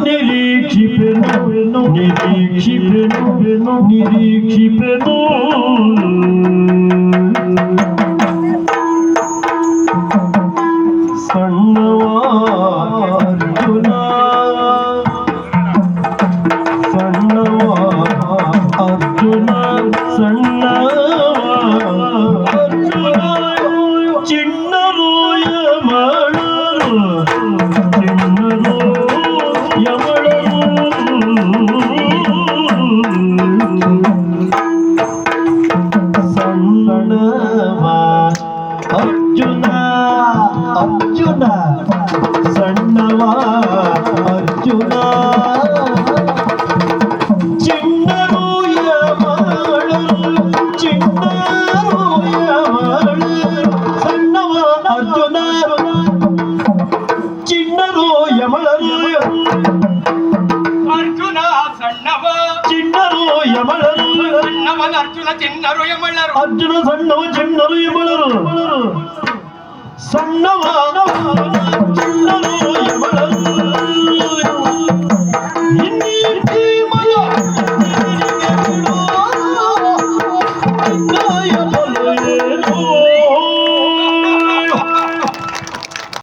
Nidhi kipeno, nidhi kipeno, nidhi kipeno. సన్నవా Arjuna? చిన్నరు ఎవరు చిన్నరు ఎవరు సన్నవా అర్జున? చిన్నరు యమలరు అర్జున సన్నవ? చిన్నరు యమలరు సన్నవ అర్జున సన్నవ చిన్నరు యమలరు సన్నమానవ చిన్నను ఇవ్వడం